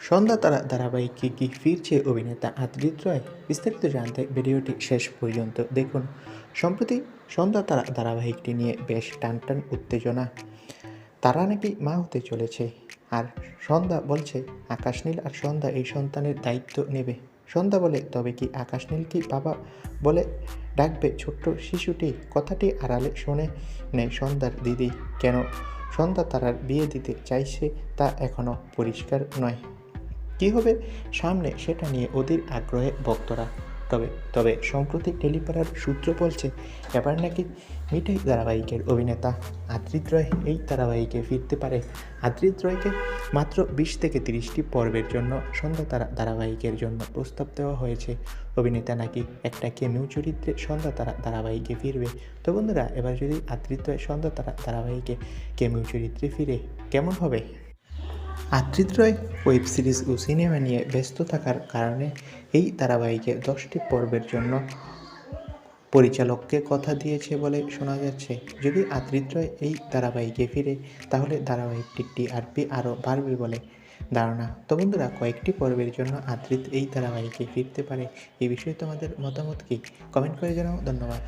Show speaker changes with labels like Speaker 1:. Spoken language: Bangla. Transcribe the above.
Speaker 1: সন্ধ্যা তারা ধারাবাহিকে কি ফিরছে অভিনেতা আদ্রিত রয়। বিস্তারিত জানতে ভিডিওটি শেষ পর্যন্ত দেখুন। সম্প্রতি সন্ধ্যা তারা ধারাবাহিকটি নিয়ে বেশ টান টান উত্তেজনা। তারা নাকি মা হতে চলেছে। আর সন্ধ্যা বলছে আকাশ নীল আর সন্ধ্যা এই সন্তানের দায়িত্ব নেবে। সন্ধ্যা বলে, তবে কি আকাশ নীল কি বাবা? বলে, ডাকবে ছোট্ট শিশুটি, কথাটি আড়ালে শোনে নেই সন্ধ্যার দিদি। কেন সন্ধ্যা তারার বিয়ে দিতে চাইছে তা এখনও পরিষ্কার নয়। কী হবে? সামনে সেটা নিয়ে অধীর আগ্রহে ভক্তরা। তবে তবে সম্প্রতি টেলিপাড়ার সূত্র বলছে, এবার নাকি মিঠাই ধারাবাহিকের অভিনেতা আদ্রিত রয় এই ধারাবাহিকে ফিরতে পারে। আদ্রিত রয়কে মাত্র বিশ থেকে তিরিশটি পর্বের জন্য সন্ধ্যা তারা ধারাবাহিকের জন্য প্রস্তাব দেওয়া হয়েছে। অভিনেতা নাকি একটা কেমিউ চরিত্রে সন্ধ্যা তারা ধারাবাহিকে ফিরবে। তো বন্ধুরা, এবার যদি আদ্রিত রয় সন্ধ্যা তারা ধারাবাহিকে কেমিউ চরিত্রে ফিরে, কেমন হবে? আদ্রিত রয় ওয়েব সিরিজ ও সিনেমা নিয়ে ব্যস্ত থাকার কারণে এই ধারাবাহিকে দশটি পর্বের জন্য পরিচালককে কথা দিয়েছে বলে শোনা যাচ্ছে। যদি আদ্রিত রয় এই ধারাবাহিকে ফিরে, তাহলে ধারাবাহিকটি টিআরপি আরও বাড়বে বলে ধারণা। তো বন্ধুরা, কয়েকটি পর্বের জন্য আদ্রিত এই ধারাবাহিকে ফিরতে পারে এই বিষয়ে তোমাদের মতামত কি? কমেন্ট করে জানাও। ধন্যবাদ।